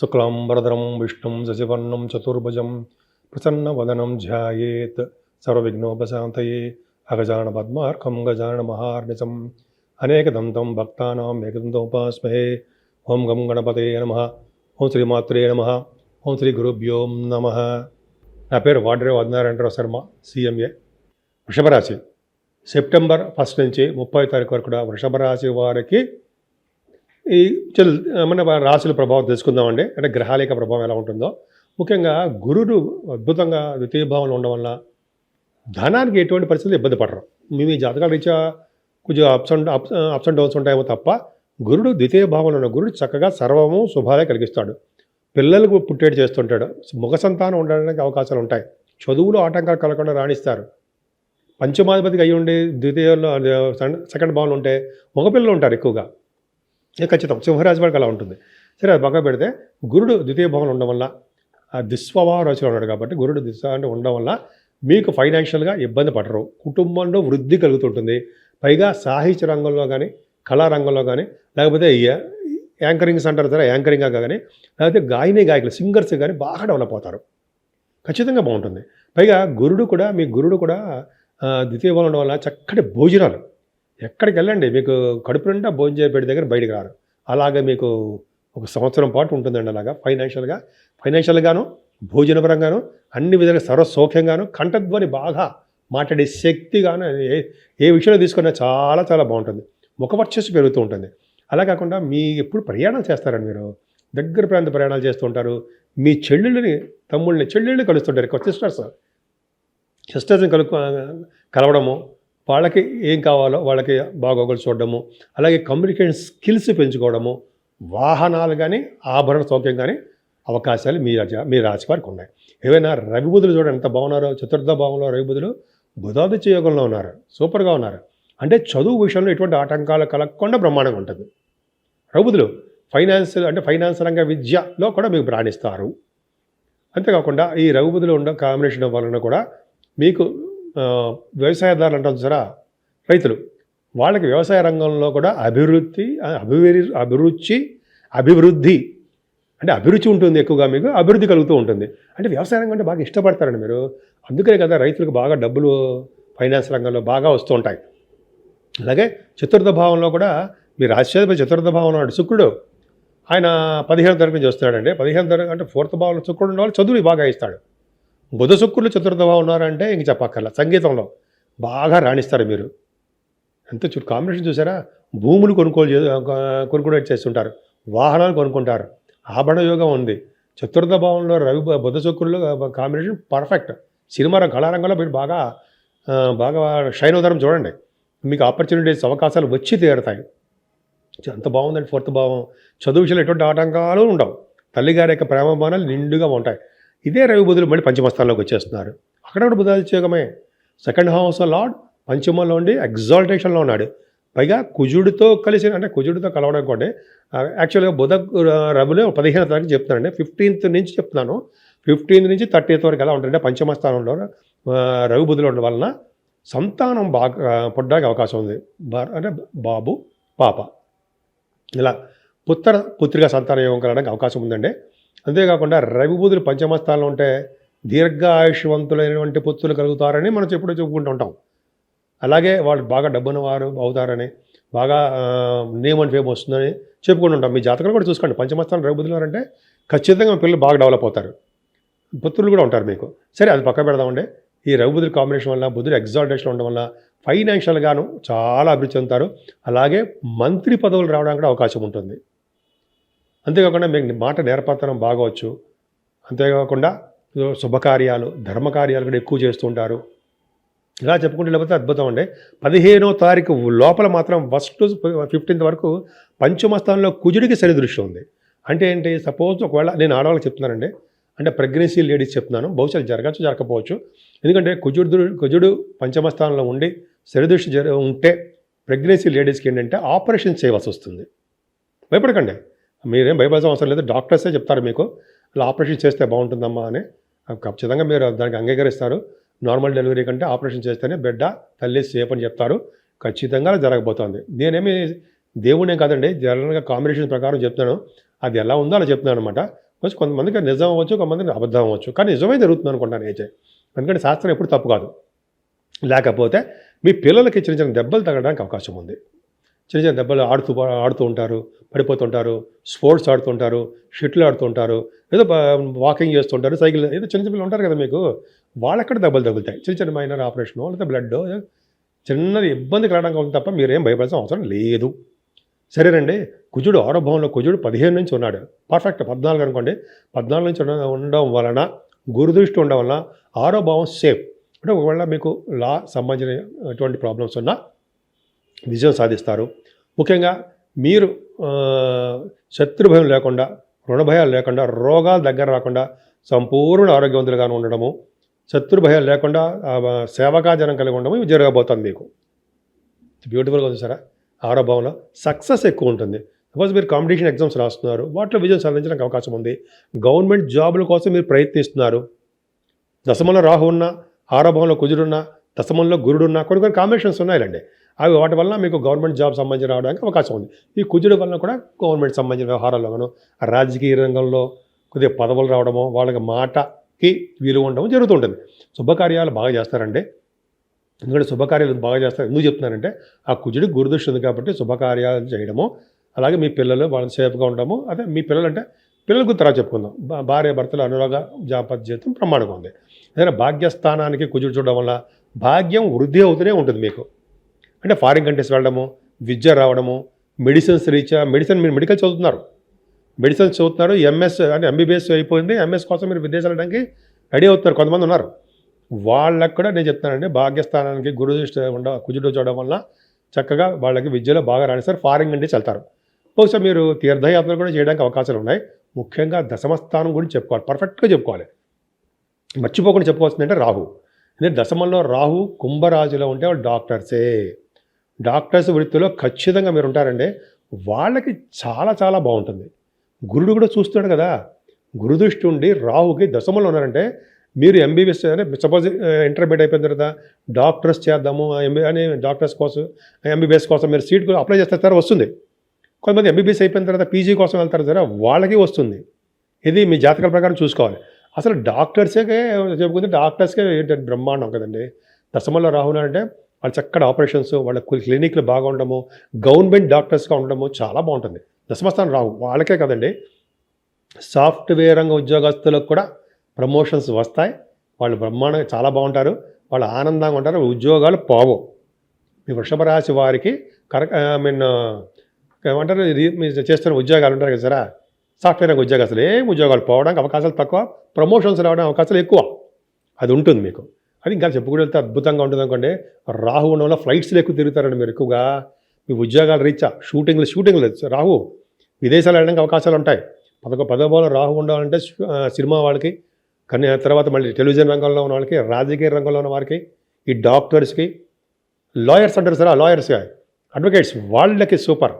శుక్లాంబరధరం విష్ణుం శశివర్ణం చతుర్భుజం ప్రసన్నవదనం ధ్యాయేత్. సర్వవిఘ్నోపశాంతయే అగజాన పద్మార్కం గజాన మహార్నిశం. అనేకదంతం భక్తానాం ఏకదంతోపాస్మహే. ఓం గం గణపతే నమ. ఓం శ్రీమాత్రే నమ. ఓం శ్రీ గురుభ్యో నమ. నా పేరు వాడ్రే వదనారాయణరావు శర్మ సిఎంఏ. వృషభరాశి. సెప్టెంబర్ ఫస్ట్ నుంచి ముప్పై తారీఖు వరకు కూడా వృషభ రాశి వారికి ఈ చల్ మన రాశుల ప్రభావం తెలుసుకుందామండి. అంటే గ్రహాల యొక్క ప్రభావం ఎలా ఉంటుందో. ముఖ్యంగా గురుడు అద్భుతంగా ద్వితీయ భావంలో ఉండడం వల్ల ధనానికి ఎటువంటి పరిస్థితులు ఇబ్బంది పడరు. మేము ఈ జాతకాల రీత్యా కొంచెం ups and ups ups and downs ఉంటాయేమో తప్ప గురుడు ద్వితీయ భావంలో ఉన్న గురుడు చక్కగా సర్వము శుభాలే కలిగిస్తాడు. పిల్లలకు పుట్టేటి చేస్తుంటాడు. ముఖ సంతానం ఉండడానికి అవకాశాలు ఉంటాయి. చదువులో ఆటంకాలు కలగకుండా రాణిస్తారు. పంచమాధిపతికి అయ్యి ఉండి ద్వితీయంలో సెకండ్ భావంలో ఉంటే మగపిల్లలు ఉంటారు ఎక్కువగా. ఖచ్చితం. సింహరాశి వాడికి అలా ఉంటుంది. సరే అది పక్క పెడితే గురుడు ద్వితీయ భవనం ఉండడం వల్ల ఆ దిస్వభావ రాశిలో ఉన్నాడు కాబట్టి గురుడు దిశ అంటే ఉండడం వల్ల మీకు ఫైనాన్షియల్గా ఇబ్బంది పడరు. కుటుంబంలో వృద్ధి కలుగుతుంటుంది. పైగా సాహిత్య రంగంలో కానీ కళా రంగంలో కానీ లేకపోతే యాంకరింగ్స్ అంటారు సరే యాంకరింగ్గా కానీ లేకపోతే గాయని గాయకులు సింగర్స్ కానీ బాగా డెవలప్ అవుతారు. ఖచ్చితంగా బాగుంటుంది. పైగా గురుడు కూడా మీ గురుడు కూడా ద్వితీయ భావంలో ఉండడం వల్ల చక్కటి భోజనాలు ఎక్కడికి వెళ్ళండి మీకు కడుపు నిండా భోజనం దగ్గర బయటికి రారు. అలాగే మీకు ఒక సంవత్సరం పాటు ఉంటుందండి అలాగా. ఫైనాన్షియల్గా ఫైనాన్షియల్గాను భోజనపరంగాను అన్ని విధాలుగా సర్వసౌఖ్యంగాను కంఠధ్వని బాగా మాట్లాడే శక్తిగాను ఏ ఏ విషయంలో తీసుకున్నా చాలా చాలా బాగుంటుంది. ముఖ వర్చస్సు పెరుగుతూ ఉంటుంది. అలా కాకుండా మీ ఎప్పుడు ప్రయాణాలు చేస్తారండి మీరు? దగ్గర ప్రాంత ప్రయాణాలు చేస్తూ ఉంటారు. మీ చెల్లెళ్ళని తమ్ముళ్ళని చెల్లెళ్ళు కలుస్తుంటారు. సిస్టర్స్. సిస్టర్స్ని కలు కలవడము వాళ్ళకి ఏం కావాలో వాళ్ళకి బాగోగులు చూడడము అలాగే కమ్యూనికేషన్ స్కిల్స్ పెంచుకోవడము వాహనాలు కానీ ఆభరణ సౌఖ్యం కానీ అవకాశాలు మీ రాజ మీ రాశివారికి ఉన్నాయి. ఏవైనా రవిబుధులు చూడండి ఎంత బాగున్నారో చతుర్థ భావంలో రవిబుధులు బుధాదిత్య యోగంలో ఉన్నారు సూపర్గా ఉన్నారు. అంటే చదువు విషయంలో ఎటువంటి ఆటంకాలు కలగకుండా బ్రహ్మాండంగా ఉంటుంది. రవిబుధులు ఫైనాన్స్ అంటే ఫైనాన్స్ రంగ విద్యలో కూడా మీకు ప్రాణిస్తారు అంతేకాకుండా ఈ రవిబుధులు ఉన్న కాంబినేషన్ వలన కూడా మీకు వ్యవసాయదారులు అంటారు సరా రైతులు. వాళ్ళకి వ్యవసాయ రంగంలో కూడా అభివృద్ధి అభివృద్ధి అభిరుచి అభివృద్ధి అంటే అభిరుచి ఉంటుంది ఎక్కువగా మీకు అభివృద్ధి కలుగుతూ ఉంటుంది. అంటే వ్యవసాయ రంగం అంటే బాగా ఇష్టపడతారండి మీరు. అందుకనే కదా రైతులకు బాగా డబ్బులు ఫైనాన్స్ రంగంలో బాగా వస్తూ ఉంటాయి. అలాగే చతుర్థ భావంలో కూడా మీ రాష్ట్రాధిపతి చతుర్థ భావంలో ఉన్నాడు శుక్రుడు. ఆయన పదిహేను తరగతి నుంచి వస్తున్నాడండి. పదిహేను తరగతి అంటే ఫోర్త్ భావంలో శుక్రుడు ఉన్న వాళ్ళు చదువుని బాగా ఇస్తాడు బుధ శుక్రులు చతుర్థ ఉన్నారంటే ఇంక చెప్పక్కర్లా. సంగీతంలో బాగా రాణిస్తారు మీరు. ఎంత చూ కాంబినేషన్ చూసారా? భూములు కొనుగోలు చే కొనుగోలు చేస్తుంటారు. వాహనాలు కొనుక్కుంటారు. ఆభరణ యోగం ఉంది. చతుర్థ భావంలో రవి బుధ శుక్రులు కాంబినేషన్ పర్ఫెక్ట్. సినిమా కళారంగంలో మీరు బాగా బాగా షైన్ అవుతారని చూడండి. మీకు ఆపర్చునిటీస్ అవకాశాలు వచ్చి తీరుతాయి. ఎంత బాగుందండి ఫోర్త్ భావం. చదువు విషయంలో ఎటువంటి ఆటంకాలు ఉండవు. తల్లిగారి యొక్క ప్రేమ బాణాలు నిండుగా ఉంటాయి. ఇదే రవి బుధులు మళ్ళీ పంచమస్థానంలోకి వచ్చేస్తున్నారు. అక్కడ కూడా బుధాదిత్యోగమే సెకండ్ హౌస్ లార్డ్ పంచమంలో ఉండి ఎగ్జాల్టేషన్లో ఉన్నాడు. పైగా కుజుడితో కలిసి అంటే కుజుడితో కలవడం కూడా యాక్చువల్గా బుధ రవిలో పదిహేను తారీఖు చెప్తున్నానండి ఫిఫ్టీన్త్ నుంచి చెప్తున్నాను. ఫిఫ్టీన్త్ నుంచి థర్టీత్ వరకు ఎలా ఉంటుందంటే పంచమ స్థానంలో రవి బుధులు ఉండడం వలన సంతానం బాగా పుట్టడానికి అవకాశం ఉంది. అంటే బాబు పాప. ఇలా పుత్ర పుత్రిక సంతాన యోగం కలడానికి అవకాశం ఉందండి. అంతేకాకుండా రవిబుధులు పంచమ స్థానంలో ఉంటే దీర్ఘాయుష్వంతులైనటువంటి పుత్రులు కలుగుతారని మనం ఎప్పుడూ చెప్పుకుంటూ ఉంటాం. అలాగే వాళ్ళు బాగా డబ్బున్న వారు అవుతారని బాగా నేమ్ అండ్ ఫేమ్ వస్తుందని చెప్పుకుంటూ ఉంటాం. మీ జాతకాలు కూడా చూసుకోండి. పంచమస్థానం రవి అంటే ఖచ్చితంగా పిల్లలు బాగా డెవలప్ అవుతారు. పుత్రులు కూడా ఉంటారు మీకు. సరే అది పక్క పెడదామండి. ఈ రవి కాంబినేషన్ వల్ల బుధుడు ఎగ్జాల్టేషన్ ఉండడం వల్ల ఫైనాన్షియల్గాను చాలా అభివృద్ధి చెందుతారు. అలాగే మంత్రి పదవులు రావడానికి కూడా అవకాశం ఉంటుంది. అంతేకాకుండా మీకు మాట నేర్పతనం బాగవచ్చు. అంతేకాకుండా శుభకార్యాలు ధర్మకార్యాలు కూడా ఎక్కువ చేస్తుంటారు ఇలా చెప్పుకుంటే లేకపోతే అద్భుతం అండి. పదిహేనో తారీఖు లోపల మాత్రం ఫస్ట్ ఫిఫ్టీన్త్ వరకు పంచమస్థానంలో కుజుడికి శని దృష్టి ఉంది. అంటే ఏంటి? సపోజ్ ఒకవేళ నేను ఆడవాళ్ళకి చెప్తున్నానండి. అంటే ప్రెగ్నెన్సీ లేడీస్ చెప్తున్నాను. బహుశా జరగచ్చు జరగకపోవచ్చు. ఎందుకంటే కుజుడు కుజుడు పంచమస్థానంలో ఉండి శని దృష్టి ఉంటే ప్రెగ్నెన్సీ లేడీస్కి ఏంటంటే ఆపరేషన్ చేయవలసి వస్తుంది. భయపడకండి. మీరేం భయపడాల్సిన అవసరం లేదు. డాక్టర్సే చెప్తారు మీకు అలా ఆపరేషన్ చేస్తే బాగుంటుందమ్మా అని. ఖచ్చితంగా మీరు దానికి అంగీకరిస్తారు. నార్మల్ డెలివరీ కంటే ఆపరేషన్ చేస్తేనే బిడ్డ తల్లి సేఫ్ అని చెప్తారు. ఖచ్చితంగా అలా జరగబోతోంది. నేనేమి దేవుడే కాదండి జనరల్గా కాంబినేషన్ ప్రకారం చెప్తున్నాను. అది ఎలా ఉందో అలా చెప్తున్నాను అనమాట కొంచెం కొంతమందికి నిజం అవ్వచ్చు కొంతమందికి అబద్ధం అవ్వచ్చు. కానీ నిజమే జరుగుతుంది అనుకుంటాను అయితే ఎందుకంటే శాస్త్రం ఎప్పుడు తప్పు కాదు. లేకపోతే మీ పిల్లలకి చిన్న చిన్న దెబ్బలు తగ్గడానికి అవకాశం ఉంది. చిన్న చిన్న దెబ్బలు ఆడుతూ ఆడుతూ ఉంటారు పడిపోతుంటారు స్పోర్ట్స్ ఆడుతుంటారు షటిల్ ఆడుతుంటారు ఏదో వాకింగ్ చేస్తుంటారు సైకిల్ ఏదో చిన్న చిన్న పిల్లలు ఉంటారు కదా మీకు వాళ్ళక్కడ దెబ్బలు తగులుతాయి. చిన్న చిన్న మైనర్ ఆపరేషన్ లేదా బ్లడ్ చిన్నది ఇబ్బంది కలగడానికి ఉంది తప్ప మీరేం భయపడాల్సిన అవసరం లేదు. సరేనండి కుజుడు ఆరోభవంలో కుజుడు పదిహేను నుంచి ఉన్నాడు. పర్ఫెక్ట్ పద్నాలుగు అనుకోండి. పద్నాలుగు నుంచి ఉండడం వలన గురుదృష్టి ఉండడం వలన ఆరో భావం సేఫ్. అంటే ఒకవేళ మీకు లా సంబంధించిన ఎటువంటి ప్రాబ్లమ్స్ ఉన్నా విజయం సాధిస్తారు. ముఖ్యంగా మీరు శత్రుభయం లేకుండా రుణభయాలు లేకుండా రోగాలు దగ్గర రాకుండా సంపూర్ణ ఆరోగ్యవంతులుగాను ఉండడము శత్రుభయాలు లేకుండా సేవకాజనం కలిగి ఉండడం ఇవి జరగబోతుంది మీకు. బ్యూటిఫుల్గా ఉంది ఆరో భావంలో సక్సెస్ ఎక్కువ ఉంటుంది. సపోజ్ మీరు కాంపిటీషన్ ఎగ్జామ్స్ రాస్తున్నారు వాటిలో విజయం సాధించడానికి అవకాశం ఉంది. గవర్నమెంట్ జాబుల కోసం మీరు ప్రయత్నిస్తున్నారు. దశమంలో రాహు ఉన్నా ఆరో భావంలో కుజుడున్నా దశమంలో గురుడున్నా కొన్ని కొన్ని కాంబినేషన్స్ ఉన్నాయండి అవి వాటి వల్ల మీకు గవర్నమెంట్ జాబ్ సంబంధించి రావడానికి అవకాశం ఉంది. ఈ కుజుడు వలన కూడా గవర్నమెంట్ సంబంధించిన వ్యవహారాల్లోనూ రాజకీయ రంగంలో కొద్దిగా పదవులు రావడము వాళ్ళకి మాటకి విలువ ఉండడం జరుగుతుంటుంది. శుభకార్యాలు బాగా చేస్తారండి. ఎందుకంటే శుభకార్యాలు బాగా చేస్తారు? ఎందుకు చెప్తున్నారంటే ఆ కుజుడికి గురుదృష్టి ఉంది కాబట్టి శుభకార్యాలు చేయడము అలాగే మీ పిల్లలు వాళ్ళని సేఫ్గా ఉండడము అదే మీ పిల్లలు అంటే పిల్లలకు తర్వాత చెప్పుకుందాం. భార్య భర్తలు అనురాగ జాపత్య జీవితం ప్రమాణంగా ఉంది. ఏదైనా భాగ్యస్థానానికి కుజుడు చూడడం వల్ల భాగ్యం వృద్ధి అవుతూనే ఉంటుంది మీకు. అంటే ఫారిన్ కంట్రీస్ వెళ్ళడము విద్య రావడము మెడిసిన్స్ రీచా మెడిసిన్ మీరు మెడికల్ చదువుతున్నారు. మెడిసిన్స్ చదువుతున్నారు ఎంఎస్ అంటే ఎంబీబీఎస్ అయిపోయింది ఎంఎస్ కోసం మీరు విదేశాలు వెళ్ళడానికి రెడీ అవుతున్నారు కొంతమంది ఉన్నారు. వాళ్ళకు కూడా నేను చెప్తానండి భాగ్యస్థానానికి గురు ఉండ కుజుడు చూడడం వల్ల చక్కగా వాళ్ళకి విద్యలో బాగా రాణిస్తారు ఫారిన్ కంట్రీస్ వెళ్తారు. బహుశా మీరు తీర్థయాత్రలు కూడా చేయడానికి అవకాశాలు ఉన్నాయి. ముఖ్యంగా దశమ స్థానం గురించి చెప్పుకోవాలి పర్ఫెక్ట్గా చెప్పుకోవాలి. మర్చిపోకుండా చెప్పుకోవాల్సిందంటే రాహు. ఎందుకంటే దశమంలో రాహు కుంభరాజులో ఉంటే వాళ్ళు డాక్టర్సే. డాక్టర్స్ వృత్తిలో ఖచ్చితంగా మీరు ఉంటారండి వాళ్ళకి చాలా చాలా బాగుంటుంది. గురుడు కూడా చూస్తున్నాడు కదా. గురుదృష్టి ఉండి రాహుకి దశమంలో ఉన్నారంటే మీరు ఎంబీబీఎస్ అంటే సపోజ్ ఇంటర్మీడియట్ అయిపోయిన తర్వాత డాక్టర్స్ చేద్దాము ఎంబీ అని డాక్టర్స్ కోసం ఎంబీబీఎస్ కోసం మీరు సీట్ అప్లై చేస్తే సార్ వస్తుంది. కొంతమంది ఎంబీబీఎస్ అయిపోయిన తర్వాత పీజీ కోసం వెళ్తారు తర్వాత వాళ్ళకి వస్తుంది. ఇది మీ జాతకాల ప్రకారం చూసుకోవాలి. అసలు డాక్టర్సే చెప్పుకుంటే డాక్టర్స్కే ఏంటంటే బ్రహ్మాండం కదండి. దశమల్లో రాహులు అంటే వాళ్ళ చక్కటి ఆపరేషన్స్ వాళ్ళ క్లినిక్లు బాగా ఉండడము గవర్నమెంట్ డాక్టర్స్గా ఉండడము చాలా బాగుంటుంది. దశమస్థానం రావు వాళ్ళకే కదండి. సాఫ్ట్వేర్ రంగ ఉద్యోగస్తులకు కూడా ప్రమోషన్స్ వస్తాయి. వాళ్ళు బ్రహ్మాండంగా చాలా బాగుంటారు. వాళ్ళు ఆనందంగా ఉంటారు. ఉద్యోగాలు పోవు. మీ వృషభ రాశి వారికి కరెక్ట్ ఐ మీన్ ఏమంటారు? ఇది మీరు చేస్తున్న ఉద్యోగాలు ఉంటారు కదా సరే? సాఫ్ట్వేర్ రంగ ఉద్యోగస్తులు ఏం ఉద్యోగాలు పోవడానికి అవకాశాలు తక్కువ. ప్రమోషన్స్ రావడానికి అవకాశాలు ఎక్కువ. అది ఉంటుంది మీకు. అది ఇంకా చెప్పుకుంటూ వెళ్తే అద్భుతంగా ఉంటుంది అనుకోండి. రాహు ఉండడం వల్ల ఫ్లైట్స్లో ఎక్కువ తిరుగుతారండి మీరు ఎక్కువగా. మీ ఉద్యోగాలు రీచా షూటింగ్లు షూటింగ్లు రాహు విదేశాలు వెళ్ళడానికి అవకాశాలు ఉంటాయి. పదకొ పదోభావంలో రాహు ఉండాలంటే సినిమా వాళ్ళకి కానీ తర్వాత మళ్ళీ టెలివిజన్ రంగంలో ఉన్న వాళ్ళకి రాజకీయ రంగంలో ఉన్న వారికి ఈ డాక్టర్స్కి లాయర్స్ అంటారు సార్ లాయర్స్ అడ్వకేట్స్ వాళ్ళకి సూపర్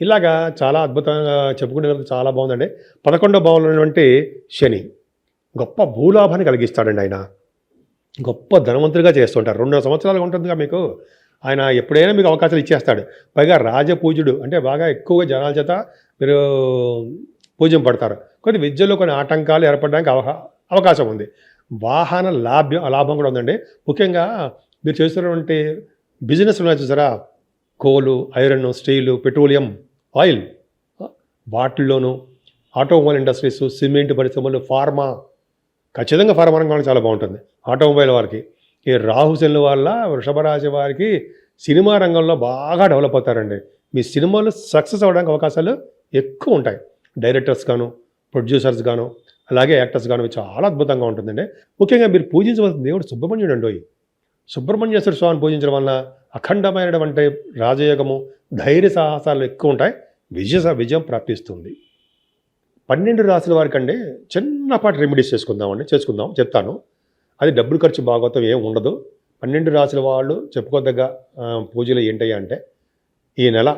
ఇలాగా చాలా అద్భుతంగా చెప్పుకునే చాలా బాగుందండి. పదకొండో భావంలో ఉన్నటువంటి శని గొప్ప భూలాభాన్ని కలిగిస్తాడండి ఆయన. గొప్ప ధనవంతుడిగా చేస్తుంటారు. రెండు సంవత్సరాలుగా ఉంటుందిగా మీకు? ఆయన ఎప్పుడైనా మీకు అవకాశాలు ఇచ్చేస్తాడు. పైగా రాజపూజుడు అంటే బాగా ఎక్కువగా జనాల చేత మీరు పూజం పడతారు. కొన్ని విద్యలో కొన్ని ఆటంకాలు ఏర్పడడానికి అవకా అవకాశం ఉంది. వాహన లాభ్యం లాభం కూడా ఉందండి. ముఖ్యంగా మీరు చేస్తున్నటువంటి బిజినెస్ ఉన్నాయి చూసారా? Coal iron steel petroleum oil. వాటిల్లోనూ automobile industries cement పరిశ్రమలు ఫార్మా ఖచ్చితంగా ఫార్మా రంగంలో చాలా బాగుంటుంది. ఆటోమొబైల్ వారికి ఈ రాహుశనుల వల్ల వృషభ రాశి వారికి సినిమా రంగంలో బాగా డెవలప్ అవుతారండి. మీ సినిమాలు సక్సెస్ అవ్వడానికి అవకాశాలు ఎక్కువ ఉంటాయి. డైరెక్టర్స్ గాను ప్రొడ్యూసర్స్ గాను అలాగే యాక్టర్స్ గాను చాలా అద్భుతంగా ఉంటుందండి. ముఖ్యంగా మీరు పూజించవలసిన దేవుడు సుబ్రహ్మణ్యుడు అండి సుబ్రహ్మణ్యేశ్వర స్వామిని పూజించడం వల్ల అఖండమైనటువంటి రాజయోగము ధైర్య సాహసాలు ఎక్కువ ఉంటాయి. విజయ విజయం ప్రాప్తిస్తుంది. పన్నెండు రాసుల వారికంటే చిన్నపాటి రెమెడీస్ చేసుకుందామండి చేసుకుందాం చెప్తాను. అది డబ్బులు ఖర్చు భాగవతం ఏం ఉండదు. పన్నెండు రాసుల వాళ్ళు చెప్పుకోదగ్గ పూజలు ఏంటయ్యా అంటే ఈ నెల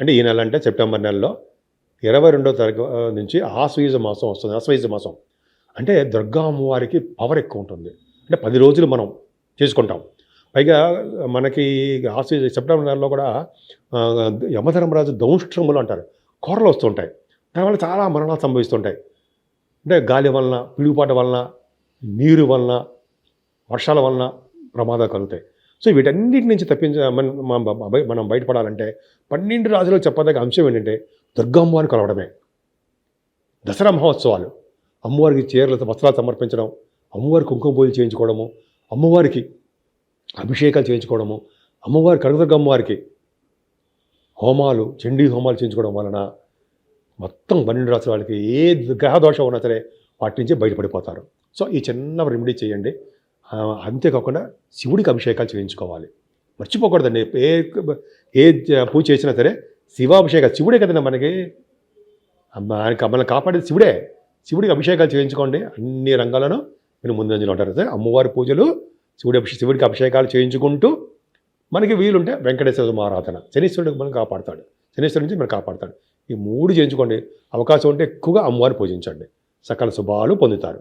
అంటే ఈ నెల అంటే సెప్టెంబర్ నెలలో ఇరవై రెండో తారీఖు నుంచి ఆశ్వయుజ మాసం వస్తుంది ఆశ్వయుజ మాసం. అంటే దుర్గా అమ్మవారికి పవర్ ఎక్కువ ఉంటుంది. అంటే పది రోజులు మనం చేసుకుంటాం. పైగా మనకి ఆశ్వయుజ సెప్టెంబర్ నెలలో కూడా యమధర్మరాజు దౌష్ట్రములు అంటారు. కూరలు వస్తుంటాయి. దానివల్ల చాలా మరణాలు సంభవిస్తుంటాయి. అంటే గాలి వలన పిడుగుపాట వలన నీరు వలన వర్షాల వలన ప్రమాదాలు కలుగుతాయి. సో వీటన్నిటి నుంచి తప్పించ మనం బయటపడాలంటే పన్నెండు రాజులకు చెప్పదగ్గ అంశం ఏంటంటే దుర్గమ్మవారిని కలవడమే. దసరా మహోత్సవాలు. అమ్మవారికి చీరలతో వస్త్రాలు సమర్పించడం అమ్మవారి కుంకుమ పూజలు చేయించుకోవడము అమ్మవారికి అభిషేకాలు చేయించుకోవడము అమ్మవారి కనకదుర్గమ్మవారికి హోమాలు చండీ హోమాలు చేయించుకోవడం వలన మొత్తం పన్నెండు రాసుల వాళ్ళకి ఏ గ్రహ దోషం ఉన్నా సరే వాటి నుంచి బయటపడిపోతారు. సో ఈ చిన్న రెమెడీ చేయండి. అంతేకాకుండా శివుడికి అభిషేకాలు చేయించుకోవాలి. మర్చిపోకూడదండి. ఏ ఏ పూజ చేసినా సరే శివాభిషేకాలు శివుడే కదండి మనకి. అమ్మ ఆయనకి మనల్ని కాపాడేది శివుడే. శివుడికి అభిషేకాలు చేయించుకోండి. అన్ని రంగాలను మీరు ముందంజలో ఉంటారు. సరే అమ్మవారి పూజలు శివుడి అభిషే- శివుడికి అభిషేకాలు చేయించుకుంటూ మనకి వీలుంటే వెంకటేశ్వర ఆరాధన. శనీశ్వరుడికి మనం కాపాడుతాడు. శనీశ్వరుడి నుంచి మనం కాపాడతాడు. ఈ మూడు చేయించుకోండి. అవకాశం ఉంటే ఎక్కువగా అమ్మవారిని పూజించండి. సకల శుభాలు పొందుతారు.